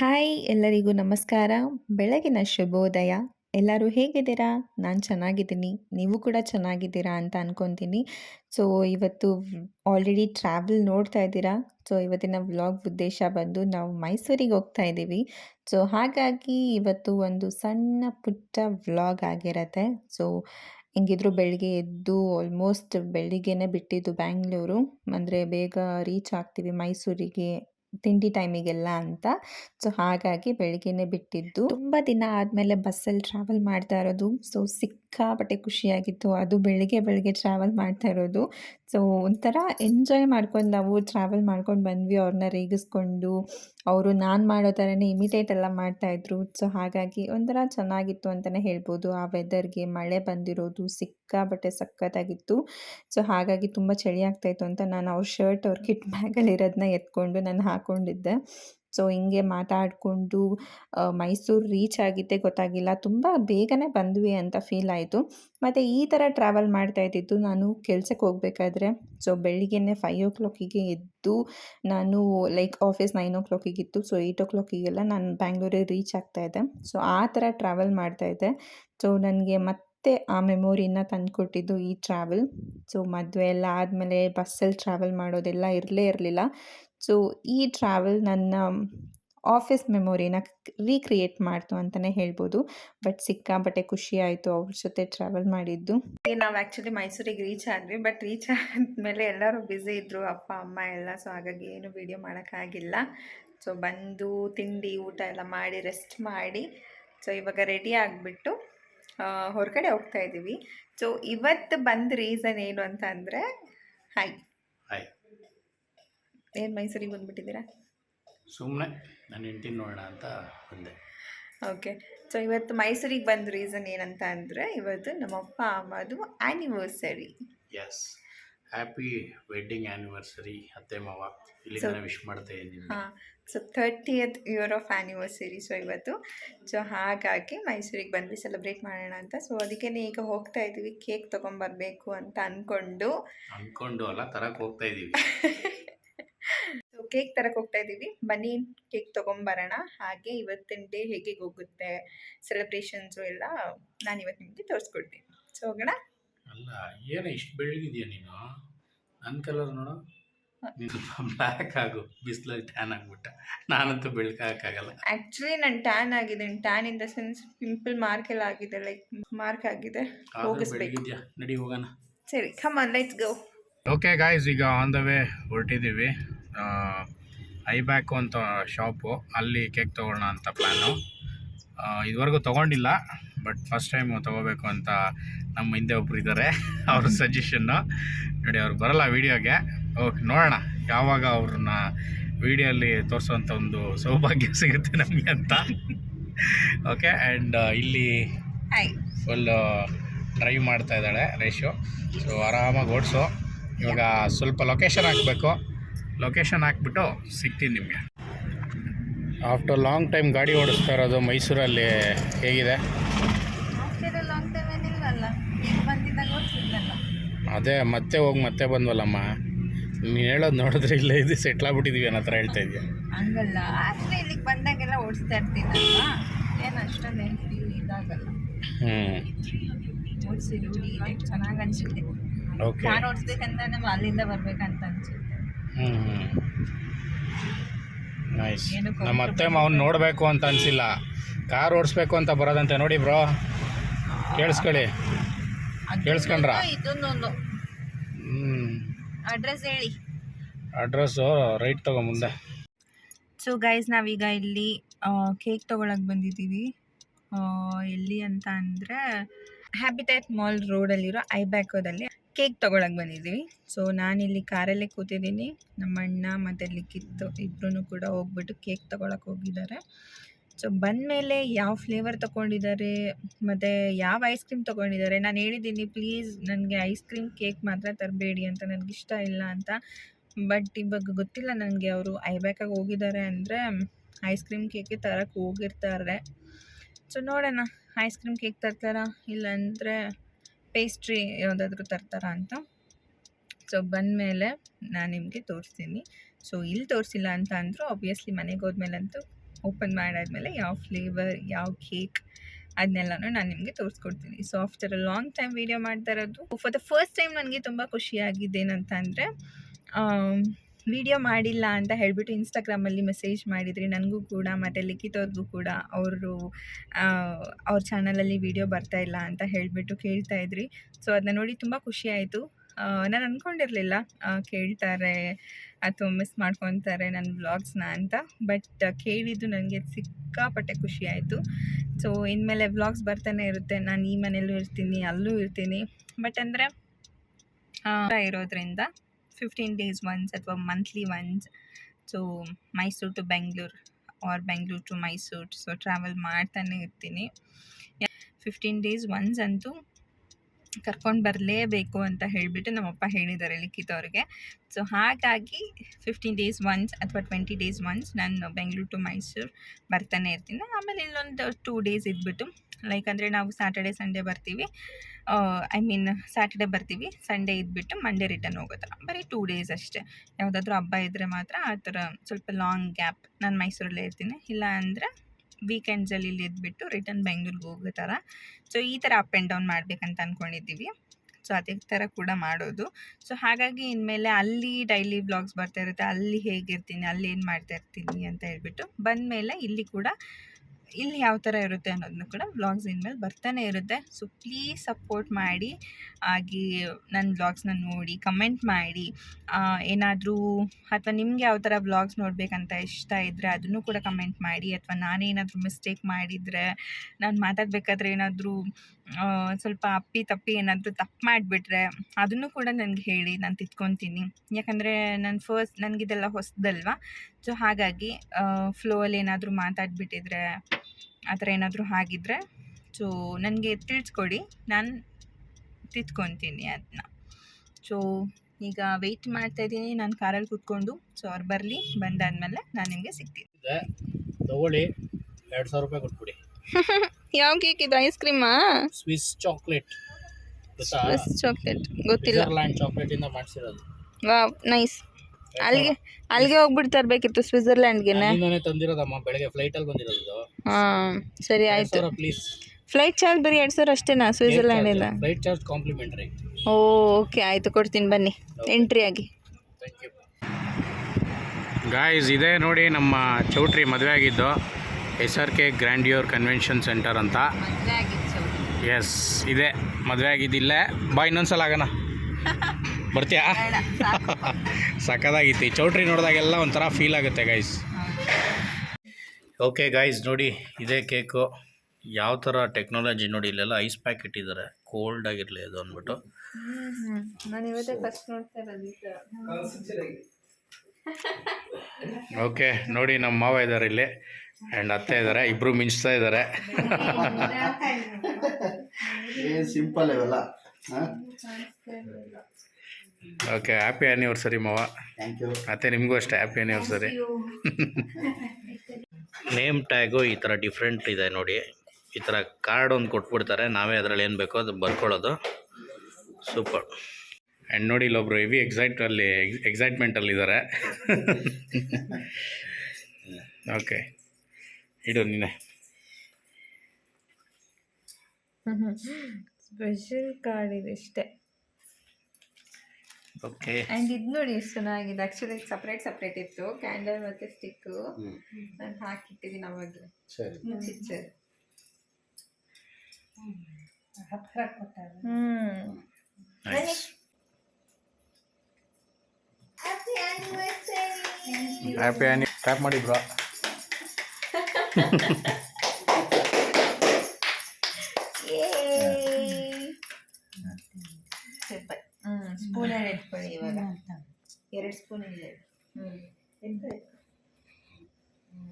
Hi, ಎಲ್ಲರಿಗೂ ನಮಸ್ಕಾರ. ಬೆಳಗಿನ ಶುಭೋದಯ. ಎಲ್ಲರೂ ಹೇಗಿದ್ದೀರಾ? ನಾನು ಚೆನ್ನಾಗಿದ್ದೀನಿ. ನೀವು ಕೂಡ ಚೆನ್ನಾಗಿದ್ದೀರಾ ಅಂತ ಅಂದ್ಕೊತೀನಿ ಸೊ ಇವತ್ತು ಆಲ್ರೆಡಿ ಟ್ರಾವೆಲ್ ನೋಡ್ತಾ ಇದ್ದೀರಾ? ಸೊ ಇವತ್ತಿನ ವ್ಲಾಗ್ ಉದ್ದೇಶ ಬಂದು ನಾವು ಮೈಸೂರಿಗೆ ಹೋಗ್ತಾ ಇದ್ದೀವಿ. ಸೊ ಹಾಗಾಗಿ ಇವತ್ತು ಒಂದು ಸಣ್ಣ ಪುಟ್ಟ ವ್ಲಾಗ್ ಆಗಿರತ್ತೆ. ಸೊ ಹೆಂಗಿದ್ರು ಬೆಳಿಗ್ಗೆ ಎದ್ದು ಆಲ್ಮೋಸ್ಟ್ ಬೆಳಿಗ್ಗೆನೇ ಬಿಟ್ಟಿದ್ದು ಬ್ಯಾಂಗ್ಳೂರು ಅಂದರೆ ಬೇಗ ರೀಚ್ ಆಗ್ತೀವಿ ಮೈಸೂರಿಗೆ. ತಿಂಡಿ ಟೈಮಿಗೆಲ್ಲ ಅಂತ. ಸೊ, ಹಾಗಾಗಿ ಬೆಳಿಗ್ಗೆನೆ ಬಿಟ್ಟಿದ್ದು. ತುಂಬ ದಿನ ಆದಮೇಲೆ ಬಸ್ಸಲ್ಲಿ ಟ್ರಾವೆಲ್ ಮಾಡ್ತಾ ಇರೋದು. ಸೊ ಸಿಕ್ಕಾಪಟ್ಟೆ ಖುಷಿಯಾಗಿತ್ತು. ಅದು ಬೆಳಿಗ್ಗೆ ಬೆಳಿಗ್ಗೆ ಟ್ರಾವೆಲ್ ಮಾಡ್ತಾ ಇರೋದು. ಸೊ ಒಂಥರ ಎಂಜಾಯ್ ಮಾಡ್ಕೊಂಡು ನಾವು ಟ್ರಾವೆಲ್ ಮಾಡ್ಕೊಂಡು ಬಂದ್ವಿ. ಅವ್ರನ್ನ ರೇಗಿಸ್ಕೊಂಡು, ಅವರು ನಾನು ಮಾಡೋ ಥರನೇ ಇಮಿಟೇಟ್ ಎಲ್ಲ ಮಾಡ್ತಾಯಿದ್ರು ಸೊ ಹಾಗಾಗಿ ಒಂಥರ ಚೆನ್ನಾಗಿತ್ತು ಅಂತಲೇ ಹೇಳ್ಬೋದು. ಆ ವೆದರ್ಗೆ ಮಳೆ ಬಂದಿರೋದು ಸಿಕ್ಕಾಪಟ್ಟೆ ಸಖತ್ತಾಗಿತ್ತು. ಸೊ ಹಾಗಾಗಿ ತುಂಬ ಚಳಿ ಆಗ್ತಾಯಿತ್ತು ಅಂತ ನಾನು ಅವ್ರ ಶರ್ಟ್ ಅವ್ರ ಕಿಟ್ ಬ್ಯಾಗಲ್ಲಿರೋದನ್ನ ಎತ್ಕೊಂಡು, ನಾನು ಹಾಕ್ಕೊಂಡಿದ್ದೆ ಸೊ, ಹಿಂಗೆ ಮಾತಾಡಿಕೊಂಡು ಮೈಸೂರು ರೀಚ್ ಆಗಿದ್ದೆ ಗೊತ್ತಾಗಿಲ್ಲ. ತುಂಬ ಬೇಗನೆ ಬಂದ್ವಿ ಅಂತ ಫೀಲ್ ಆಯಿತು. ಮತ್ತು ಈ ಥರ ಟ್ರಾವೆಲ್ ಮಾಡ್ತಾ ಇದ್ದಿದ್ದು ನಾನು ಕೆಲಸಕ್ಕೆ ಹೋಗಬೇಕಾದ್ರೆ, ಸೊ, ಬೆಳಿಗ್ಗೆನೇ ಫೈವ್ ಓ ಕ್ಲಾಕಿಗೆ ಎದ್ದು ನಾನು ಲೈಕ್ ಆಫೀಸ್ ನೈನ್ ಓ ಕ್ಲಾಕಿಗಿತ್ತು ಸೊ ಏಯ್ಟ್ ಓ ಕ್ಲಾಕಿಗೆಲ್ಲ ನಾನು ಬ್ಯಾಂಗ್ಳೂರಿಗೆ ರೀಚ್ ಆಗ್ತಾ ಇದ್ದೆ. ಸೊ ಆ ಥರ ಟ್ರಾವೆಲ್ ಮಾಡ್ತಾ ಇದ್ದೆ. ಸೊ ನನಗೆ ಮತ್ತೆ ಆ ಮೆಮೊರಿನ ತಂದುಕೊಟ್ಟಿದ್ದು ಈ ಟ್ರಾವೆಲ್ ಸೊ ಮದುವೆ ಎಲ್ಲ ಆದಮೇಲೆ ಬಸ್ಸಲ್ಲಿ ಟ್ರಾವೆಲ್ ಮಾಡೋದೆಲ್ಲ ಇರಲೇ ಇರಲಿಲ್ಲ. ಸೊ ಈ ಟ್ರಾವೆಲ್ ನನ್ನ ಆಫೀಸ್ ಮೆಮೊರಿನ ರೀಕ್ರಿಯೇಟ್ ಮಾಡ್ತು ಅಂತಲೇ ಹೇಳ್ಬೋದು. ಬಟ್ ಸಿಕ್ಕಾಪಟ್ಟೆ ಖುಷಿ ಆಯಿತು ಅವ್ರ ಜೊತೆ ಟ್ರಾವೆಲ್ ಮಾಡಿದ್ದು. ನಾವು ಆ್ಯಕ್ಚುಲಿ ಮೈಸೂರಿಗೆ ರೀಚ್ ಆದ್ವಿ. ಬಟ್ ರೀಚ್ ಆದಮೇಲೆ ಎಲ್ಲರೂ ಬ್ಯುಸಿ ಇದ್ದರು ಅಪ್ಪ, ಅಮ್ಮ ಎಲ್ಲ. ಸೊ ಹಾಗಾಗಿ ಏನು ವೀಡಿಯೋ ಮಾಡೋಕ್ಕಾಗಿಲ್ಲ. ಸೊ ಬಂದು ತಿಂಡಿ, ಊಟ ಎಲ್ಲ ಮಾಡಿ ರೆಸ್ಟ್ ಮಾಡಿ. ಸೊ ಇವಾಗ ರೆಡಿ ಆಗಿಬಿಟ್ಟು ಹೊರಗಡೆ ಹೋಗ್ತಾ ಇದ್ದೀವಿ ಸೊ ಇವತ್ತು ಬಂದ ರೀಸನ್ ಏನು ಅಂತ ಅಂದರೆ ಹಾಯ್ ಏನು ಮೈಸೂರಿಗೆ ಬಂದುಬಿಟ್ಟಿದ್ದೀರಾ? ಸುಮ್ಮನೆ ನನ್ನ ಹೆಂಡತಿ ನೋಡೋಣ ಅಂತ ಬಂದೆ. ಓಕೆ ಸೊ ಇವತ್ತು ಮೈಸೂರಿಗೆ ಬಂದ ರೀಸನ್ ಏನಂತ ಅಂದರೆ ಇವತ್ತು ನಮ್ಮಪ್ಪ ಅಮ್ಮದು anniversary yes happy wedding anniversary ಅತ್ತೆ ಮಾವ ಇಲ್ಲಿಂದ ವಿಶ್ ಮಾಡ್ತಾ ಇದ್ದೀನಿ. ಹಾಂ. So thirtieth year of anniversary so ಇವತ್ತು ಸೊ ಹಾಗಾಗಿ ಮೈಸೂರಿಗೆ ಬಂದು ಸೆಲೆಬ್ರೇಟ್ ಮಾಡೋಣ ಅಂತ. ಸೊ ಅದಕ್ಕೆ ಈಗ ಹೋಗ್ತಾ ಇದ್ದೀವಿ ಕೇಕ್ ತೊಗೊಂಬರ್ಬೇಕು ಅಂತ ಅಂದ್ಕೊಂಡು ಅಂದ್ಕೊಂಡು ಅಲ್ಲ ತರಕ್ಕೆ ಹೋಗ್ತಾ ಇದ್ದೀವಿ ಸೊ ಕೇಕ್ ತರಕ್ಕೆ ಹೋಗ್ತಾ ಇದ್ದೀವಿ ಬನ್ನಿ ಕೇಕ್ ತೊಗೊಂಬರೋಣ. ಹಾಗೆ ಇವತ್ತಿನ ಡೇ ಹೇಗೆ ಹೋಗುತ್ತೆ ಸೆಲೆಬ್ರೇಷನ್ಸು ಎಲ್ಲ ನಾನು ಇವತ್ತು ನಿಮಗೆ ತೋರಿಸ್ಕೊಡ್ತೀನಿ. ಸೊ ಹೋಗೋಣ? ಅಲ್ಲ ಏನು ಇಷ್ಟು ಬೆಳಗಿದೆಯಾ ನೀನು? ನನ್ನ ಕಲರ್ ನೋಡು. ನೀನು ಬ್ಲ್ಯಾಕ್ ಆಗು ಬಿಸಿಲಲ್ಲಿ ಟ್ಯಾನ್ ಆಗ್ಬಿಟ್ಟ. ನಾನಂತೂ ಬೆಳಕಾಗಲ್ಲ ಆ್ಯಕ್ಚುಲಿ ನಾನು ಟ್ಯಾನ್ ಆಗಿದ್ದೀನಿ tan in the sense pimple mark ಎಲ್ಲ ಆಗಿದೆ ಲೈಕ್ ಮಾರ್ಕ್ ಆಗಿದೆ. ಹೋಗಿಸ್ಬೇಕು. ನಡಿ ಹೋಗೋಣ. ಸರಿ come on let's go okay guys ಈಗ ಆನ್ ದ ವೇ ಹೊರಟಿದ್ದೀವಿ. ಐಬ್ಯಾಕು ಅಂತ ಶಾಪು ಅಲ್ಲಿ ಕೇಕ್ ತೊಗೊಳ್ಳೋಣ ಅಂತ ಪ್ಲ್ಯಾನು ಇದುವರೆಗೂ ತೊಗೊಂಡಿಲ್ಲ ಬಟ್ ಫಸ್ಟ್ ಟೈಮ್ ತೊಗೋಬೇಕು ಅಂತ ನಮ್ಮ ಹಿಂದೆ ಒಬ್ರು ಇದ್ದಾರೆ ಅವ್ರ ಸಜೆಷನ್ನು ನೋಡಿ ಅವ್ರು ಬರಲ್ಲ ವೀಡಿಯೋಗೆ ಓಕೆ ನೋಡೋಣ ಯಾವಾಗ ಅವ್ರನ್ನ ವೀಡಿಯೋಲ್ಲಿ ತೋರಿಸೋವಂಥ ಒಂದು ಸೌಭಾಗ್ಯ ಸಿಗುತ್ತೆ ನಮಗೆ ಅಂತ. ಓಕೆ ಆ್ಯಂಡ್ ಇಲ್ಲಿ ಫುಲ್ಲು ಫುಲ್ ಡ್ರೈವ್ ಮಾಡ್ತಾ ಇದ್ದಾಳೆ ರೇಷು. ಸೊ ಆರಾಮಾಗಿ ಓಡಿಸು. ಇವಾಗ ಸ್ವಲ್ಪ ಲೊಕೇಶನ್ ಹಾಕಬೇಕು. ಲೊಕೇಶನ್ ಹಾಕ್ಬಿಟ್ಟು ಸಿಗ್ತೀನಿ ನಿಮಗೆ. ಆಫ್ಟರ್ ಲಾಂಗ್ ಟೈಮ್ ಗಾಡಿ ಓಡಿಸ್ತಾ ಇರೋದು ಮೈಸೂರಲ್ಲಿ ಹೇಗಿದೆ? ಅದೇ ಮತ್ತೆ ಹೋಗಿ ಮತ್ತೆ ಬಂದ್ವಲ್ಲಮ್ಮ. ನೀನು ಹೇಳೋದು ನೋಡಿದ್ರೆ ಇಲ್ಲ ಇದು ಸೆಟ್ಲ್ ಆಗ್ಬಿಟ್ಟಿದ್ವಿ ಅನ್ನೋ ಥರ ಹೇಳ್ತಾ ಇದೆಯಾ ಹಂಗಲ್ಲ ಆದರೆ ಇಲ್ಲಿಗೆ ಬಂದಾಗೆಲ್ಲ ಓಡಿಸ್ತಾ ಇರ್ತೀನಲ್ವಾ? ಏನು ಅಷ್ಟೊಂದೇನು ಫೀಲ್ ಇದಾಗಲ್ಲ. ಹ್ಞೂ ಓಡಿಸಿ ರೂಢಿ ಇದೆ ಚೆನ್ನಾಗಿ ಅನಿಸುತ್ತೆ. ಓಕೆ. ಕಾರ್ ಓಡಿಸ್ಬೇಕಂತ ನಮ್ಮ ಅಲ್ಲಿಂದ ಬರ್ಬೇಕಂತ ಅನ್ಸುತ್ತೆ. ನೈಸ್ ನಮ್ಮ ಅತ್ತೆ ಮಾವನ್ ನೋಡಬೇಕು ಅಂತ ಅನಿಸಿಲ್ಲ. ಕಾರ್ ಓಡಿಸ್ಬೇಕು ಅಂತ ಬರೋದಂತೆ ನೋಡಿ ಬ್ರೋ. ಕೇಳಿಸ್ಕೊಳ್ಳಿ. ಕೇಳಿಸ್ಕೊಂಡ್ರ? ಇದೊಂದೊಂದು. ಹ್ಞೂ ಅಡ್ರೆಸ್ ಹೇಳಿ. ಅಡ್ರೆಸ್ಸು ರೈಟ್ ತಗೋ ಮುಂದೆ. ಸೊ ಗೈಸ್ ನಾವೀಗ ಇಲ್ಲಿ ಕೇಕ್ ತೊಗೊಳಕ್ಕೆ ಬಂದಿದ್ದೀವಿ. ಎಲ್ಲಿ ಅಂತ ಅಂದರೆ ಹ್ಯಾಬಿಟೈಟ್ ಮಾಲ್ ರೋಡಲ್ಲಿರೋ ಐಬ್ಯಾಕೋದಲ್ಲಿ ಕೇಕ್ ತೊಗೊಳಕ್ಕೆ ಬಂದಿದ್ದೀವಿ. ಸೊ ನಾನಿಲ್ಲಿ ಕಾರಲ್ಲೇ ಕೂತಿದ್ದೀನಿ. ನಮ್ಮ ಅಣ್ಣ ಮತ್ತು ಲಿಖಿತ್ ಇಬ್ಬರೂ ಕೂಡ ಹೋಗ್ಬಿಟ್ಟು ಕೇಕ್ ತೊಗೊಳಕ್ಕೆ ಹೋಗಿದ್ದಾರೆ. ಸೊ ಬಂದಮೇಲೆ ಯಾವ ಫ್ಲೇವರ್ ತೊಗೊಂಡಿದ್ದಾರೆ, ಮತ್ತು ಯಾವ ಐಸ್ ಕ್ರೀಮ್ ತೊಗೊಂಡಿದ್ದಾರೆ, ನಾನು ಹೇಳಿದ್ದೀನಿ ಪ್ಲೀಸ್ ನನಗೆ ಐಸ್ ಕ್ರೀಮ್ ಕೇಕ್ ಮಾತ್ರ ತರಬೇಡಿ ಅಂತ ನನಗೆ ಇಷ್ಟ ಇಲ್ಲ ಅಂತ. ಬಟ್ ಇವಾಗ ಗೊತ್ತಿಲ್ಲ ನನಗೆ ಅವರು ಐಬ್ಯಾಕಾಗಿ ಹೋಗಿದ್ದಾರೆ ಅಂದರೆ ಐಸ್ ಕ್ರೀಮ್ ಕೇಕೆ ತರಕ್ಕೆ ಹೋಗಿರ್ತಾರೆ. ಸೊ ನೋಡೋಣ ಐಸ್ ಕ್ರೀಮ್ ಕೇಕ್ ತರ್ತಾರಾ ಇಲ್ಲಾಂದರೆ ಪೇಸ್ಟ್ರಿ ಯಾವುದಾದ್ರೂ ತರ್ತಾರ ಅಂತ. ಸೊ ಬಂದಮೇಲೆ ನಾನು ನಿಮಗೆ ತೋರಿಸ್ತೀನಿ. ಸೊ ಇಲ್ಲಿ ತೋರಿಸಿಲ್ಲ ಅಂತ ಅಂದರೂ ಆಬ್ವಿಯಸ್ಲಿ ಮನೆಗೆ ಹೋದ್ಮೇಲಂತೂ ಓಪನ್ ಮಾಡಾದ್ಮೇಲೆ ಯಾವ ಫ್ಲೇವರ್ ಯಾವ ಕೇಕ್ ಅದನ್ನೆಲ್ಲನೂ ನಾನು ನಿಮಗೆ ತೋರಿಸ್ಕೊಡ್ತೀನಿ. So after long time video ಮಾಡ್ತಾ ಇರೋದು ಫಾರ್ ದ ಫಸ್ಟ್ ಟೈಮ್ ನನಗೆ ತುಂಬ ಖುಷಿಯಾಗಿದ್ದೇನಂತ ಅಂದರೆ ವಿಡಿಯೋ ಮಾಡಿಲ್ಲ ಅಂತ ಹೇಳಿಬಿಟ್ಟು ಇನ್ಸ್ಟಾಗ್ರಾಮಲ್ಲಿ ಮೆಸೇಜ್ ಮಾಡಿದ್ರಿ, ನನಗೂ ಕೂಡ, ಮತ್ತು ಲಿಖಿತವ್ರಿಗೂ ಕೂಡ ಅವರು ಅವ್ರ ಚಾನಲಲ್ಲಿ ವಿಡಿಯೋ ಬರ್ತಾ ಇಲ್ಲ ಅಂತ ಹೇಳಿಬಿಟ್ಟು ಕೇಳ್ತಾ ಇದ್ರಿ. ಸೊ ಅದನ್ನ ನೋಡಿ ತುಂಬ ಖುಷಿ ಆಯಿತು. ನಾನು ಅಂದ್ಕೊಂಡಿರಲಿಲ್ಲ ಕೇಳ್ತಾರೆ, ಅಥವಾ ಮಿಸ್ ಮಾಡ್ಕೊತಾರೆ ನನ್ನ ವ್ಲಾಗ್ಸ್ನ ಅಂತ ಬಟ್ ಕೇಳಿದ್ದು ನನಗೆ ಸಿಕ್ಕಾಪಟ್ಟೆ ಖುಷಿ ಆಯಿತು. ಸೊ ಇನ್ಮೇಲೆ ವ್ಲಾಗ್ಸ್ ಬರ್ತಾನೆ ಇರುತ್ತೆ, ನಾನು ಈ ಮನೇಲೂ ಇರ್ತೀನಿ, ಅಲ್ಲೂ ಇರ್ತೀನಿ. ಬಟ್ ಅಂದರೆ ಇರೋದ್ರಿಂದ ಫಿಫ್ಟೀನ್ ಡೇಸ್ ಒನ್ಸ್ ಅಥವಾ monthly once so Mysuru to Bengaluru or Bengaluru to Mysuru so travel ಮಾಡ್ತಾನೆ ಇರ್ತೀನಿ. ಫಿಫ್ಟೀನ್ ಡೇಸ್ ಒನ್ಸ್ ಅಂತೂ ಕರ್ಕೊಂಡು ಬರಲೇಬೇಕು ಅಂತ ಹೇಳಿಬಿಟ್ಟು ನಮ್ಮಪ್ಪ ಹೇಳಿದ್ದಾರೆ ಲಿಖಿತ್ ಅವ್ರಿಗೆ. ಸೊ ಹಾಗಾಗಿ ಫಿಫ್ಟೀನ್ ಡೇಸ್ ಒನ್ಸ್ ಅಥವಾ ಟ್ವೆಂಟಿ ಡೇಸ್ ಒನ್ಸ್ ನಾನು ಬೆಂಗಳೂರು ಟು ಮೈಸೂರು ಬರ್ತಾನೆ ಇರ್ತೀನಿ. ಆಮೇಲೆ ಇಲ್ಲೊಂದು ಟೂ ಡೇಸ್ ಇದ್ಬಿಟ್ಟು ಲೈಕ್ ಅಂದರೆ ನಾವು ಸ್ಯಾಟರ್ಡೆ ಸಂಡೇ ಬರ್ತೀವಿ. ಐ ಮೀನ್ ಸ್ಯಾಟರ್ಡೆ ಬರ್ತೀವಿ ಸಂಡೇ ಇದ್ಬಿಟ್ಟು ಮಂಡೇ ರಿಟರ್ನ್ ಹೋಗೋ ಬರೀ ಟೂ ಡೇಸ್ ಅಷ್ಟೇ. ಯಾವುದಾದ್ರೂ ಹಬ್ಬ ಇದ್ದರೆ ಮಾತ್ರ ಆ ಥರ ಸ್ವಲ್ಪ ಲಾಂಗ್ ಗ್ಯಾಪ್ ನಾನು ಮೈಸೂರಲ್ಲೇ ಇರ್ತೀನಿ. ಇಲ್ಲ ಅಂದರೆ ವೀಕೆಂಡ್ಸಲ್ಲಿ ಇಲ್ಲಿ ಇದ್ಬಿಟ್ಟು ರಿಟರ್ನ್ ಬೆಂಗ್ಳೂರಿಗೆ ಹೋಗೋ ಥರ. ಸೊ ಈ ಥರ ಅಪ್ ಆ್ಯಂಡ್ ಡೌನ್ ಮಾಡಬೇಕಂತ ಅಂದ್ಕೊಂಡಿದ್ದೀವಿ ಸೊ ಅದೇ ಥರ ಕೂಡ ಮಾಡೋದು. ಸೊ ಹಾಗಾಗಿ ಇನ್ಮೇಲೆ ಅಲ್ಲಿ ಡೈಲಿ ಬ್ಲಾಗ್ಸ್ ಬರ್ತಾ ಇರುತ್ತೆ, ಅಲ್ಲಿ ಹೇಗಿರ್ತೀನಿ, ಅಲ್ಲಿ ಏನು ಮಾಡ್ತಾ ಇರ್ತೀನಿ ಅಂತ ಹೇಳ್ಬಿಟ್ಟು ಬಂದಮೇಲೆ ಇಲ್ಲಿ ಕೂಡ ಇಲ್ಲಿ ಯಾವ ಥರ ಇರುತ್ತೆ ಅನ್ನೋದನ್ನು ಕೂಡ ವ್ಲಾಗ್ಸ್ ಇನ್ಮೇಲೆ ಬರ್ತಾನೆ ಇರುತ್ತೆ. ಸೊ ಪ್ಲೀಸ್ ಸಪೋರ್ಟ್ ಮಾಡಿ. ಆಗಿ ನನ್ನ ವ್ಲಾಗ್ಸ್ನ ನೋಡಿ ಕಮೆಂಟ್ ಮಾಡಿ. ಏನಾದರೂ ಅಥವಾ ನಿಮಗೆ ಯಾವ ಥರ ವ್ಲಾಗ್ಸ್ ನೋಡಬೇಕಂತ ಇಷ್ಟ ಇದ್ದರೆ ಅದನ್ನು ಕೂಡ ಕಮೆಂಟ್ ಮಾಡಿ. ಅಥವಾ ನಾನೇನಾದರೂ ಮಿಸ್ಟೇಕ್ ಮಾಡಿದರೆ, ನಾನು ಮಾತಾಡಬೇಕಾದ್ರೆ ಏನಾದರೂ ಸ್ವಲ್ಪ ಅಪ್ಪಿ ತಪ್ಪಿ ಏನಾದರೂ ತಪ್ಪು ಮಾಡಿಬಿಟ್ರೆ ಅದನ್ನು ಕೂಡ ನನಗೆ ಹೇಳಿ, ನಾನು ತಿದ್ಕೊತೀನಿ. ಯಾಕಂದರೆ ನಾನು ಫಸ್ಟ್ ನನಗಿದೆಲ್ಲ ಹೊಸದಲ್ವಾ? ಸೊ ಹಾಗಾಗಿ ಫ್ಲೋ ಅಲ್ಲಿ ಏನಾದರೂ ಮಾತಾಡಿಬಿಟ್ಟಿದ್ರೆ ಆ ಥರ ಏನಾದರೂ ಆಗಿದ್ದರೆ ಸೊ ನನಗೆ ತಿಳಿಸ್ಕೊಡಿ. ನಾನು ತಿತ್ಕೊತೀನಿ ಅದನ್ನ ಸೊ ಈಗ ವೆಯ್ಟ್ ಮಾಡ್ತಾ ಇದ್ದೀನಿ. ನಾನು ಕಾರಲ್ಲಿ ಕೂತ್ಕೊಂಡು ಸೊ ಅವ್ರು ಬರಲಿ ಬಂದಾದ್ಮೇಲೆ ನಾನು ನಿಮಗೆ ಸಿಗ್ತೀನಿ. ಇದೆ. ತಗೊಳ್ಳಿ. ಎರಡು ಸಾವಿರ ರೂಪಾಯಿ ಕೊಟ್ಬಿಡಿ. ಯಾವ ಕೇಕ್ ಇದು ಐಸ್ ಕ್ರೀಮಾ ಸ್ವಿಸ್ ಚಾಕ್ಲೇಟ್ ಸ್ವಿಸ್ ಚಾಕ್ಲೇಟ್ ಗೊತ್ತಿಲ್ಲ. ಸ್ವಿಟ್ಜರ್ಲ್ಯಾಂಡ್ ಚಾಕ್ಲೇಟಿಂದ ಮಾಡಿಸಿರೋದು. ವಾವ್ ನೈಸ್ ಅಲ್ಲಿಗೆ ಅಲ್ಲಿಗೆ ಹೋಗ್ಬಿಟ್ಟು ತರಬೇಕಿತ್ತು ಸ್ವಿಟ್ಜರ್ಲ್ಯಾಂಡ್ಗೆನೆ ಅಲ್ಲಿಂದಾನೆ ತಂದಿರೋದಮ್ಮ. ಬೆಳಗ್ಗೆ ಫ್ಲೈಟಲ್ಲಿ ಬಂದಿರೋದು ಇದು. ಹಾಂ ಸರಿ ಆಯಿತು. ಪ್ಲೀಸ್ ಫ್ಲೈಟ್ ಚಾರ್ಜ್ ಬರೀ ಎರಡು ಸಾವಿರ ಅಷ್ಟೇನಾ ಸ್ವಿಟ್ಜರ್ಲ್ಯಾಂಡಿಂದ flight charge complimentary oh okay ಆಯಿತು ಕೊಡ್ತೀನಿ ಬನ್ನಿ. ಎಂಟ್ರಿ ಆಗಿ. ಥ್ಯಾಂಕ್ ಯು ಗಾಯ್ಸ್ ಇದೇ ನೋಡಿ ನಮ್ಮ ಚೌಟ್ರಿ ಮದುವೆ ಆಗಿದ್ದು S R K grandeur convention centre ಅಂತ ಎಸ್ ಇದೆ. ಮದುವೆ ಆಗಿದ್ದಿಲ್ಲ ಬಾ ಇನ್ನೊಂದ್ಸಲ ಆಗೋಣ. ಬರ್ತೀಯಾ? ಸಕ್ಕದಾಗಿತ್ತು ಈ ಚೌಟ್ರಿ ನೋಡಿದಾಗೆಲ್ಲ ಒಂಥರ ಫೀಲ್ ಆಗುತ್ತೆ ಗೈಸ್ ಓಕೆ ಗಾಯ್ಸ್ ನೋಡಿ ಇದೇ ಕೇಕು ಯಾವ ಥರ ಟೆಕ್ನಾಲಜಿ ನೋಡಿ ಇಲ್ಲೆಲ್ಲ ಐಸ್ ಪ್ಯಾಕ್ ಇಟ್ಟಿದ್ದಾರೆ. ಕೋಲ್ಡ್ ಆಗಿರಲಿ ಅದು ಅಂದ್ಬಿಟ್ಟು. ನಾನು ಇವತ್ತೇ ಫಸ್ಟ್ ನೋಡ್ತಾ ಇರೋದು ಓಕೆ ನೋಡಿ ನಮ್ಮ ಮಾವ ಇದ್ದಾರೆ ಇಲ್ಲಿ. ಆ್ಯಂಡ್ ಅತ್ತೆ ಇದ್ದಾರೆ ಇಬ್ಬರು ಮಿಂಚ್ತಾ ಇದ್ದಾರೆ. ಸಿಂಪಲ್ ಇವೆಲ್ಲ. ಓಕೆ ಹ್ಯಾಪಿ ಆ್ಯನಿವರ್ಸರಿ ಮಾವ. ಥ್ಯಾಂಕ್ ಯು ಅತ್ತೆ ನಿಮಗೂ ಅಷ್ಟೇ ಹ್ಯಾಪಿ ಆ್ಯನಿವರ್ಸರಿ ನೇಮ್ ಟ್ಯಾಗು ಈ ಥರ ಡಿಫ್ರೆಂಟ್ ಇದೆ ನೋಡಿ. ಈ ಥರ ಕಾರ್ಡ್ ಒಂದು ಕೊಟ್ಬಿಡ್ತಾರೆ. ನಾವೇ ಅದರಲ್ಲಿ ಏನು ಬೇಕೋ ಅದು ಬರ್ಕೊಳ್ಳೋದು. ಸೂಪರ್ ಆ್ಯಂಡ್ ನೋಡಿ ಇಲ್ಲೊಬ್ರು ಹೆವಿ ಎಕ್ಸೈಟಲ್ಲಿ ಎಕ್ಸೈಟ್ಮೆಂಟಲ್ಲಿದ್ದಾರೆ ಓಕೆ ಇಡು ನಿನ್ನೆ ಸ್ಪೆಷಲ್ ಕಾರ್ಡ್ ಇದೆ ಇಷ್ಟೇ. ಓಕೆ ಆ್ಯಂಡ್ ಇದು ನೋಡಿ ಎಷ್ಟು ಚೆನ್ನಾಗಿದೆ. ಆ್ಯಕ್ಚುಲಿ ಸಪ್ರೇಟ್ ಸಪ್ರೇಟ್ ಇತ್ತು. ಕ್ಯಾಂಡಲ್ ಮತ್ತು ಸ್ಟಿಕ್ಕು ನಾನು ಹಾಕಿಟ್ಟಿದ್ದೀನಿ ಅವಾಗಲೇ ಸರಿ. ಚಿಚ್ಚರ್ ಹ್ಞೂ ನೈಸ್ ಹ್ಯಾಪಿ ಆ್ಯನಿ ಟ್ಯಾಪ್ ಮಾಡಿ ಬ್ರೋ. ಎರಡು ಸ್ಪೂನ್ ಇಲ್ಲ ಹ್ಞೂ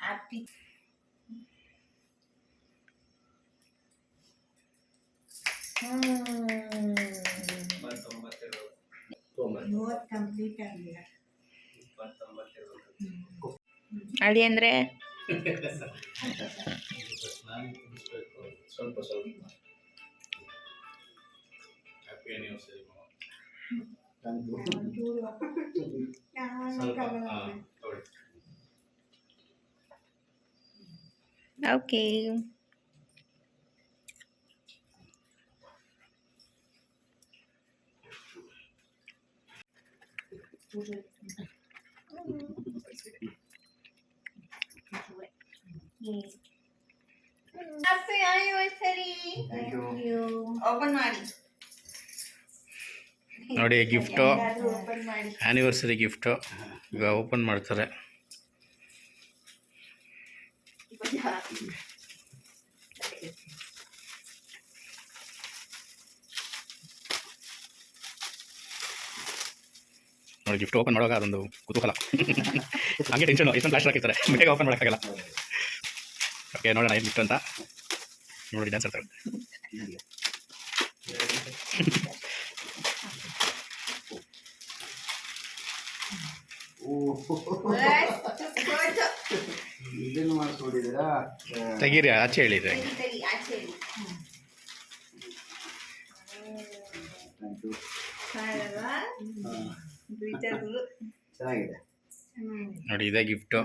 ಹ್ಯಾಪಿ ಅಡಿ ಅಂದರೆ ಸ್ವಲ್ಪ ಸ್ವಲ್ಪ ಹ್ಯಾಪಿ ಆ್ಯನಿವರ್ಸರಿ ಥ್ಯಾಂಕ್ ಯು ಸ್ವಲ್ಪ ಹಾಂ ತೊಗೊಳ್ಳಿ ಓಕೆ ಥ್ಯಾಂಕ್ ಯು ಓಪನ್ ಮಾಡಿ ನೋಡಿ ಗಿಫ್ಟು. Anniversary gift. ಈಗ ಓಪನ್ ಮಾಡ್ತಾರೆ. ನೋಡಿ ಗಿಫ್ಟ್ ಓಪನ್ ಮಾಡೋಕೆ ಅದೊಂದು ಕುತೂಹಲ. ಹಂಗೆ ಟೆನ್ಷನ್ ಇಷ್ಟೊಂದು ಫ್ಲಾಶ್ ಹಾಕಿರ್ತಾರೆ ಬೇಗ ಓಪನ್ ಮಾಡೋಕ್ಕಾಗಲ್ಲ. ಓಕೆ ನೋಡೋಣ ಏನು ಗಿಫ್ಟ್ ಅಂತ. ನೋಡಿ ಡ್ಯಾನ್ಸ್ ಆಡ್ತಾರೆ. ಇದನ್ನು ಮಾಡಿಸ್ಕೊಂಡಿದ್ದೀರಾ ತೆಗೀರಿ ಆಚೆ ಹೇಳಿದ್ರೆ ಥ್ಯಾಂಕ್ ಯು ಚೆನ್ನಾಗಿದೆ. ನೋಡಿ ಇದೇ ಗಿಫ್ಟು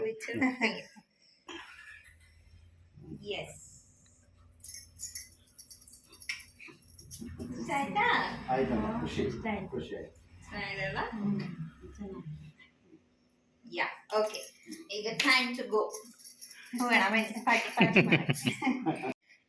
ಎಸ್ ಆಯ್ತಮ್ಮ ಖುಷಿ ಖುಷಿ ಆಯ್ತು. ಯಾ ಓಕೆ ಈಗ ಟೈಮ್ ಟು ಗೋ ಹೋಗೋಣ ಪಾರ್ಟಿ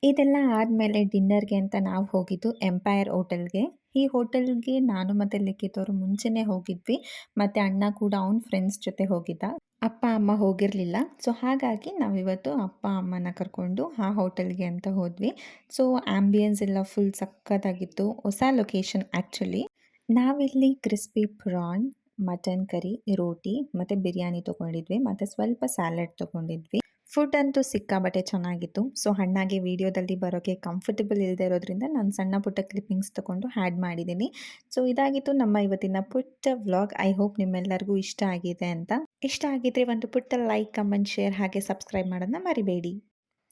ಇದೆಲ್ಲ ಆದಮೇಲೆ ಡಿನ್ನರ್ಗೆ ಅಂತ ನಾವು ಹೋಗಿದ್ದು ಎಂಪೈರ್ ಹೋಟೆಲ್ಗೆ ಈ ಹೋಟೆಲ್ಗೆ ನಾನು ಮತ್ತು ಲಿಖಿತವರು ಮುಂಚೆನೇ ಹೋಗಿದ್ವಿ. ಮತ್ತು ಅಣ್ಣ ಕೂಡ ಅವ್ನ ಫ್ರೆಂಡ್ಸ್ ಜೊತೆ ಹೋಗಿದ್ದ. ಅಪ್ಪ, ಅಮ್ಮ ಹೋಗಿರಲಿಲ್ಲ. ಸೊ ಹಾಗಾಗಿ ನಾವಿವತ್ತು ಅಪ್ಪ, ಅಮ್ಮನ ಕರ್ಕೊಂಡು ಆ ಹೋಟೆಲ್ಗೆ ಅಂತ ಹೋದ್ವಿ. ಸೊ ಆ್ಯಂಬಿಯನ್ಸ್ ಎಲ್ಲ ಫುಲ್ ಸಕ್ಕತ್ತಾಗಿತ್ತು ಹೊಸ ಲೊಕೇಶನ್ ಆ್ಯಕ್ಚುಲಿ ನಾವಿಲ್ಲಿ ಕ್ರಿಸ್ಪಿ ಪ್ರಾನ್ ಮಟನ್ ಕರಿ, ರೋಟಿ ಮತ್ತು ಬಿರಿಯಾನಿ ತೊಗೊಂಡಿದ್ವಿ, ಮತ್ತು ಸ್ವಲ್ಪ ಸ್ಯಾಲೆಡ್ ತೊಗೊಂಡಿದ್ವಿ. ಫುಡ್ ಅಂತೂ ಸಿಕ್ಕಾಬಟ್ಟೆ ಚೆನ್ನಾಗಿತ್ತು. ಸೊ ಹಣ್ಣಾಗೆ ವೀಡಿಯೋದಲ್ಲಿ ಬರೋಕ್ಕೆ ಕಂಫರ್ಟಬಲ್ ಇಲ್ಲದೆ ಇರೋದ್ರಿಂದ ನಾನು ಸಣ್ಣ ಪುಟ್ಟ ಕ್ಲಿಪ್ಪಿಂಗ್ಸ್ ತೊಗೊಂಡು ಹ್ಯಾಡ್ ಮಾಡಿದ್ದೀನಿ. ಸೊ ಇದಾಗಿತ್ತು ನಮ್ಮ ಇವತ್ತಿನ ಪುಟ್ಟ ವ್ಲಾಗ್ ಐ ಹೋಪ್ ನಿಮ್ಮೆಲ್ಲರಿಗೂ ಇಷ್ಟ ಆಗಿದೆ ಅಂತ. ಇಷ್ಟ ಆಗಿದ್ರೆ ಒಂದು ಪುಟ್ಟ ಲೈಕ್ ಕಮೆಂಟ್ ಶೇರ್ ಹಾಗೆ ಸಬ್ಸ್ಕ್ರೈಬ್ ಮಾಡೋದನ್ನ ಮರಿಬೇಡಿ.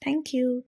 Thank you